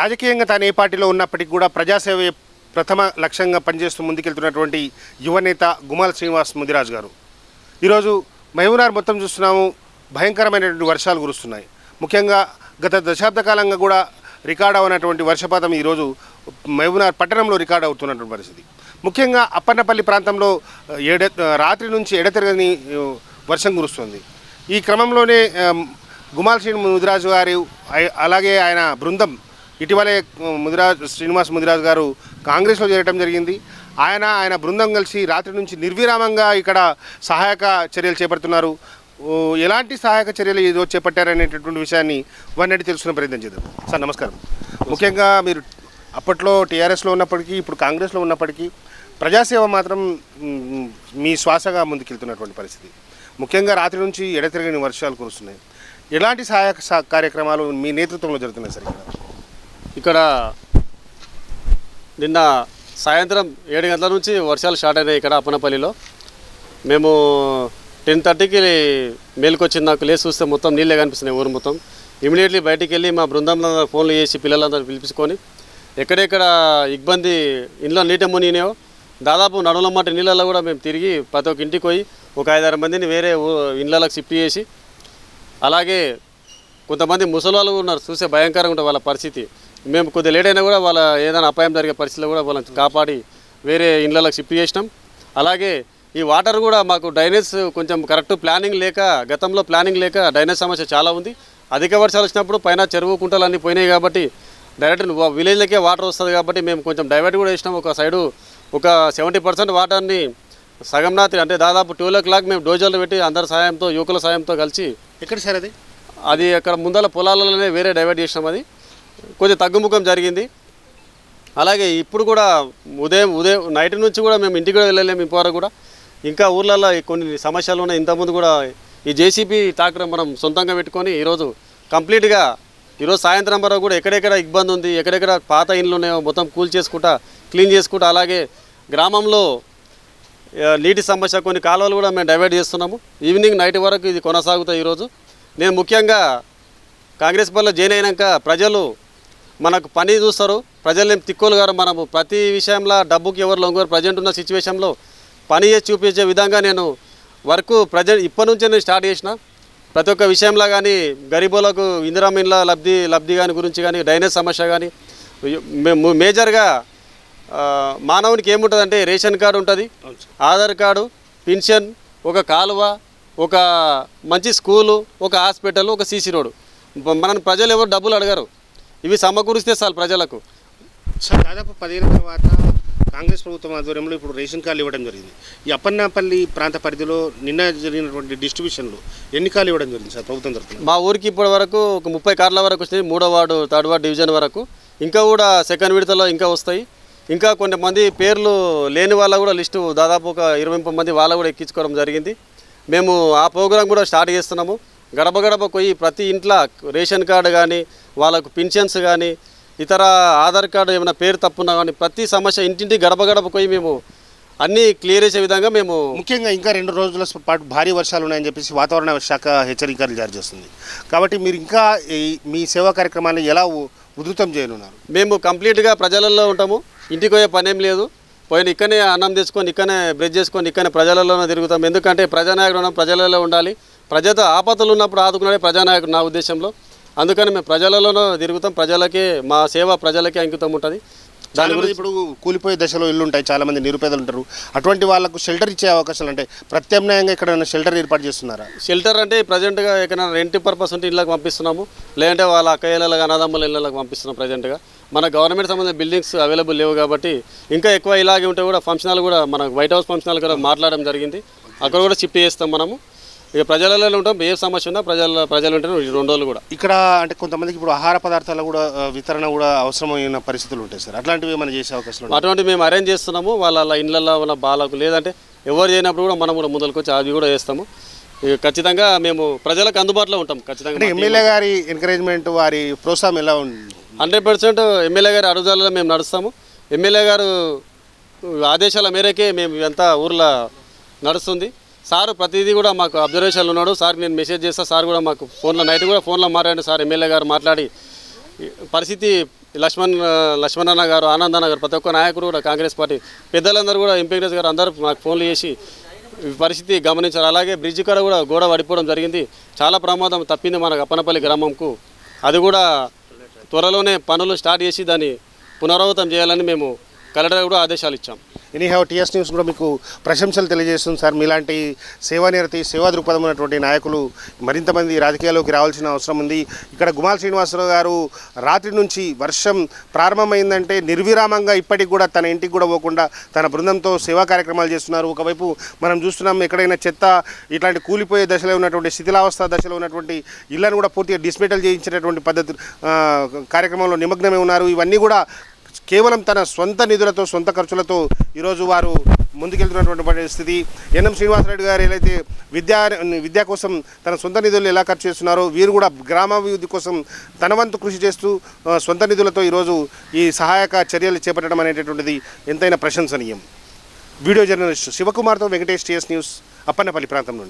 రాజకీయంగా తాను ఏ పార్టీలో ఉన్నప్పటికీ కూడా ప్రజాసేవ ప్రథమ లక్ష్యంగా పనిచేస్తూ ముందుకెళ్తున్నటువంటి యువనేత గుమాల శ్రీనివాస్ ముదిరాజు గారు. ఈరోజు మహబూనార్ మొత్తం చూస్తున్నాము భయంకరమైనటువంటి వర్షాలు కురుస్తున్నాయి. ముఖ్యంగా గత దశాబ్ద కాలంగా కూడా రికార్డ్ అవునటువంటి వర్షపాతం ఈరోజు మహబూనార్ పట్టణంలో రికార్డ్ అవుతున్నటువంటి పరిస్థితి. ముఖ్యంగా అప్పన్నపల్లి ప్రాంతంలో ఎడ రాత్రి నుంచి ఎడతెరగని వర్షం కురుస్తుంది. ఈ క్రమంలోనే గుమాల్ శ్రీ ముదిరాజు గారు అలాగే ఆయన బృందం ఇటీవలే ముదిరాజ్ శ్రీనివాస్ ముదిరాజు గారు కాంగ్రెస్లో చేరటం జరిగింది. ఆయన ఆయన బృందం కలిసి రాత్రి నుంచి నిర్విరామంగా ఇక్కడ సహాయక చర్యలు చేపడుతున్నారు. ఎలాంటి సహాయక చర్యలు ఏదో చేపట్టారనేటటువంటి విషయాన్ని వన్నటి తెలుసుకునే ప్రయత్నం చేద్దాం. సార్ నమస్కారం. ముఖ్యంగా మీరు అప్పట్లో టీఆర్ఎస్లో ఉన్నప్పటికీ ఇప్పుడు కాంగ్రెస్లో ఉన్నప్పటికీ ప్రజాసేవ మాత్రం మీ శ్వాసగా ముందుకెళ్తున్నటువంటి పరిస్థితి. ముఖ్యంగా రాత్రి నుంచి ఎడతెరగని వర్షాలు కురుస్తున్నాయి. ఎలాంటి సహాయక కార్యక్రమాలు మీ నేతృత్వంలో జరుగుతున్నాయి సార్ ఇక్కడ? ఇక్కడ నిన్న సాయంత్రం ఏడు గంటల నుంచి వర్షాలు స్టార్ట్ అయినాయి ఇక్కడ అప్పనపల్లిలో. మేము టెన్ థర్టీకి మేలుకొచ్చింది నాకు లేచి చూస్తే మొత్తం నీళ్ళే కనిపిస్తున్నాయి ఊరు మొత్తం. ఇమీడియట్లీ బయటికి వెళ్ళి మా బృందంలో ఫోన్లు చేసి పిల్లలందరూ పిలిపించుకొని ఎక్కడెక్కడ ఇబ్బంది ఇంట్లో నీట మునిగినాయో దాదాపు నడులమ్మటి నీళ్ళల్లో కూడా మేము తిరిగి ప్రతి ఒక్క ఇంటికి పోయి ఒక ఐదారు మందిని వేరే ఊ- ఇళ్ళకి షిఫ్ట్ చేసి అలాగే కొంతమంది ముసలి వాళ్ళు ఉన్నారు. చూసే భయంకరంగా ఉంటుంది వాళ్ళ పరిస్థితి. మేము కొద్దిగా లేట్ అయినా కూడా వాళ్ళ ఏదైనా అపాయం జరిగే పరిస్థితిలో కూడా వాళ్ళని కాపాడి వేరే ఇళ్ళకి షిఫ్ట్ చేసినాం. అలాగే ఈ వాటర్ కూడా మాకు డ్రైనేజ్ కొంచెం కరెక్ట్ ప్లానింగ్ లేక గతంలో ప్లానింగ్ లేక డ్రైనేజ్ సమస్య చాలా ఉంది. అధిక వర్షాలు వచ్చినప్పుడు పైన చెరువు కుంటలు అన్నీ పోయినాయి కాబట్టి డైరెక్ట్ విలేజ్లకే వాటర్ వస్తుంది కాబట్టి మేము కొంచెం డైవర్ట్ కూడా చేసినాం. ఒక సైడు ఒక సెవెంటీ పర్సెంట్ వాటర్ని సగం రాత్రి అంటే దాదాపు ట్వెల్వ్ ఓ క్లాక్ మేము డోజర్లు పెట్టి అందరి సాయంతో యువకుల సాయంతో కలిసి ఎక్కడ సార్ అది? అది అక్కడ ముందల పొలాలలోనే వేరే డైవర్ట్ చేసినాం అది. కొంచెం తగ్గుముఖం జరిగింది. అలాగే ఇప్పుడు కూడా ఉదయం ఉదయం నైట్ నుంచి కూడా మేము ఇంటికి కూడా వెళ్ళలేము ఇంతవరకు కూడా. ఇంకా ఊర్లలో కొన్ని సమస్యలు ఉన్నాయి. ఇంతకుముందు కూడా ఈ జేసీబీ ట్రాక్టర్ మనం సొంతంగా పెట్టుకొని ఈరోజు కంప్లీట్గా ఈరోజు సాయంత్రం వరకు కూడా ఎక్కడెక్కడ ఇబ్బంది ఉంది ఎక్కడెక్కడ పాత ఇండ్లు ఉన్నాయో మొత్తం కూల్ చేసుకుంటా క్లీన్ చేసుకుంటా అలాగే గ్రామంలో నీటి సమస్య కొన్ని కాలువలు కూడా మేము డైవర్ట్ చేస్తున్నాము. ఈవినింగ్ నైట్ వరకు ఇది కొనసాగుతాయి ఈరోజు. నేను ముఖ్యంగా కాంగ్రెస్ పార్టీలో జాయిన్ అయినాక ప్రజలు మనకు పని చూస్తారు. ప్రజలు ఏం తిక్కోలు గారు మనము ప్రతి విషయంలో డబ్బుకి ఎవరు లొంగరు. ప్రజెంట్ ఉన్న సిచ్యువేషన్లో పని చేసి చూపించే విధంగా నేను వర్క్ ప్రజెంట్ ఇప్పటి నుంచే నేను స్టార్ట్ చేసిన. ప్రతి ఒక్క విషయంలో కానీ గరీబులకు ఇందిరామ ఇండ్ల లబ్ధి లబ్ధి కానీ గురించి కానీ డ్రైనేజ్ సమస్య కానీ మేజర్గా మానవునికి ఏముంటుందంటే రేషన్ కార్డు ఉంటుంది. ఆధార్ కార్డు పెన్షన్ ఒక కాలువ ఒక మంచి స్కూలు ఒక హాస్పిటల్ ఒక సీసీ రోడ్డు. మన ప్రజలు ఎవరు డబ్బులు అడగరు. ఇవి సమకూరిస్తే చాలు ప్రజలకు. సార్ దాదాపు పదిహేను తర్వాత కాంగ్రెస్ ప్రభుత్వం ఆధ్వర్యంలో ఇప్పుడు రేషన్ కార్డులు ఇవ్వడం జరిగింది. ఈ అప్పన్నపల్లి ప్రాంత పరిధిలో నిన్న జరిగినటువంటి డిస్ట్రిబ్యూషన్లో ఎన్ని కార్డులు ఇవ్వడం జరిగింది సార్ ప్రభుత్వం తరఫున? మా ఊరికి ఇప్పటి వరకు ఒక ముప్పై కార్ల వరకు వచ్చినాయి మూడో వార్డు థర్డ్ వార్డు డివిజన్ వరకు. ఇంకా కూడా సెకండ్ విడతలో ఇంకా వస్తాయి. ఇంకా కొంతమంది పేర్లు లేని వాళ్ళ కూడా లిస్టు దాదాపు ఒక ఇరవై ముప్పై మంది వాళ్ళ కూడా ఎక్కించుకోవడం జరిగింది. మేము ఆ ప్రోగ్రాం కూడా స్టార్ట్ చేస్తున్నాము. గడప గడప పోయి ప్రతి ఇంట్లో రేషన్ కార్డు కానీ వాళ్ళకు పెన్షన్స్ కానీ ఇతర ఆధార్ కార్డు ఏమైనా పేరు తప్పున్నా కానీ ప్రతి సమస్య ఇంటింటి గడప గడప పోయి మేము అన్నీ క్లియర్ చేసే విధంగా మేము ముఖ్యంగా ఇంకా రెండు రోజుల పాటు భారీ వర్షాలు ఉన్నాయని చెప్పేసి వాతావరణ శాఖ హెచ్చరికలు జారీ చేస్తుంది. కాబట్టి మీరు ఇంకా ఈ మీ సేవా కార్యక్రమాన్ని ఎలా ఉధృతం చేయనున్నారు? మేము కంప్లీట్గా ప్రజలలో ఉంటాము. ఇంటికి పోయే పని లేదు. పోయిన ఇక్కడనే అన్నం తెచ్చుకొని ఇక్కడనే బ్రెడ్ చేసుకొని ఇక్కడనే ప్రజలలోనే తిరుగుతాం. ఎందుకంటే ప్రజానాయకుడు ఉన్నాం ప్రజలలో ఉండాలి. ప్రజలతో ఆపదలు ఉన్నప్పుడు ఆదుకున్నాడే ప్రజానాయకుడు నా ఉద్దేశంలో. అందుకని మేము ప్రజలలోనూ తిరుగుతాం. ప్రజలకే మా సేవ ప్రజలకే అంకితం ఉంటుంది. చాలా మంది ఇప్పుడు కూలిపోయే దశలో ఇల్లు ఉంటాయి. చాలా మంది నిరుపేదలు ఉంటారు. అటువంటి వాళ్ళకు షెల్టర్ ఇచ్చే అవకాశాలు అంటే ప్రత్యామ్నాయంగా ఇక్కడ షెల్టర్ ఏర్పాటు చేస్తున్నారా? షెల్టర్ అంటే ప్రజెంట్గా ఎక్కడైనా రెంట్ పర్పస్ ఉంటే ఇళ్ళకి పంపిస్తున్నాము. లేదంటే వాళ్ళ అక్క ఇళ్ళకి అనాథమ్మల ఇళ్ళకి పంపిస్తున్నాం ప్రజెంట్గా. మన గవర్నమెంట్ సంబంధించిన బిల్డింగ్స్ అవైలబుల్ లేవు కాబట్టి ఇంకా ఎక్కువ ఇలాగే ఉంటే కూడా ఫంక్షన్ హాల్ కూడా మన వైట్ హౌస్ ఫంక్షన్ హాల్ కూడా మాట్లాడడం జరిగింది. అక్కడ కూడా షిఫ్ట్ చేస్తాం మనము. ఇక ప్రజలలో ఉంటాం ఏ సమస్య ఉన్నా ప్రజల ప్రజలు ఉంటే ఈ రెండు రోజులు కూడా. ఇక్కడ అంటే కొంతమందికి ఇప్పుడు ఆహార పదార్థాల కూడా వితరణ కూడా అవసరమైన పరిస్థితులు ఉంటాయి సార్. అట్లాంటివి ఏమైనా చేసే అవకాశాలు ఉంటాయి అటువంటి మేము అరేంజ్ చేస్తున్నాము. వాళ్ళ ఇళ్ళల్లో ఉన్న బాలకు లేదంటే ఎవరు చేయనప్పుడు కూడా మనం కూడా ముందరకు వచ్చి అవి కూడా చేస్తాము. ఇక ఖచ్చితంగా మేము ప్రజలకు అందుబాటులో ఉంటాం ఖచ్చితంగా ఎమ్మెల్యే గారి ఎంకరేజ్మెంట్ వారి ప్రోత్సాహం ఎలా ఉంది? హండ్రెడ్ పర్సెంట్ ఎమ్మెల్యే గారి అడుగుదలలో మేము నడుస్తాము. ఎమ్మెల్యే గారు ఆదేశాల మేరకే మేము ఇదంతా ఊర్లో నడుస్తుంది. సార్ ప్రతిదీ కూడా మాకు అబ్జర్వేషన్లు ఉన్నాడు. సార్ నేను మెసేజ్ చేస్తా సార్ కూడా మాకు ఫోన్లో నైట్ కూడా ఫోన్లో మాట్లాడి సార్ ఎమ్మెల్యే గారు మాట్లాడి. పరిస్థితి లక్ష్మణ్ ఆ, లక్ష్మణ్ గారు ఆనంద్ అన్న గారు ప్రతి ఒక్క నాయకుడు కూడా కాంగ్రెస్ పార్టీ పెద్దలందరూ కూడా ఎంపీగ్రెస్ గారు అందరూ మాకు ఫోన్లు చేసి పరిస్థితి గమనించారు. అలాగే బ్రిడ్జ్ కాడ కూడా గోడ పడిపోవడం జరిగింది. చాలా ప్రమాదం తప్పింది మన అప్పనపల్లి గ్రామంకు. అది కూడా త్వరలోనే పనులు స్టార్ట్ చేసి దాన్ని పునరావృతం చేయాలని మేము కలెక్టర్ కూడా ఆదేశాలు ఇచ్చాం. ఎనీహావ్ టీఎస్ న్యూస్ కూడా మీకు ప్రశంసలు తెలియజేస్తుంది సార్. మీలాంటి సేవానిరతి సేవా దృక్పథం ఉన్నటువంటి నాయకులు మరింతమంది రాజకీయాల్లోకి రావాల్సిన అవసరం ఉంది. ఇక్కడ గుమాల్ శ్రీనివాసరావు గారు రాత్రి నుంచి వర్షం ప్రారంభమైందంటే నిర్విరామంగా ఇప్పటికి కూడా తన ఇంటికి కూడా పోకుండా తన బృందంతో సేవా కార్యక్రమాలు చేస్తున్నారు. ఒకవైపు మనం చూస్తున్నాం ఎక్కడైనా చెత్త ఇట్లాంటి కూలిపోయే దశలో ఉన్నటువంటి శిథిలావస్థ దశలో ఉన్నటువంటి ఇళ్ళను కూడా పూర్తిగా డిస్మెటల్ చేయించినటువంటి పద్ధతి కార్యక్రమంలో నిమగ్నమై ఉన్నారు. ఇవన్నీ కూడా కేవలం తన సొంత నిధులతో సొంత ఖర్చులతో ఈరోజు వారు ముందుకెళ్తున్నటువంటి పరిస్థితి. ఎన్ఎం శ్రీనివాసరెడ్డి గారు ఏదైతే విద్యా విద్య కోసం తన సొంత నిధులు ఎలా ఖర్చు చేస్తున్నారో వీరు కూడా గ్రామాభివృద్ధి కోసం తన వంతు కృషి చేస్తూ సొంత నిధులతో ఈరోజు ఈ సహాయక చర్యలు చేపట్టడం అనేటటువంటిది ఎంతైనా ప్రశంసనీయం. వీడియో జర్నలిస్ట్ శివకుమార్తో వెంకటేష్ టీఎస్ న్యూస్ అప్పన్నపల్లి ప్రాంతం నుండి.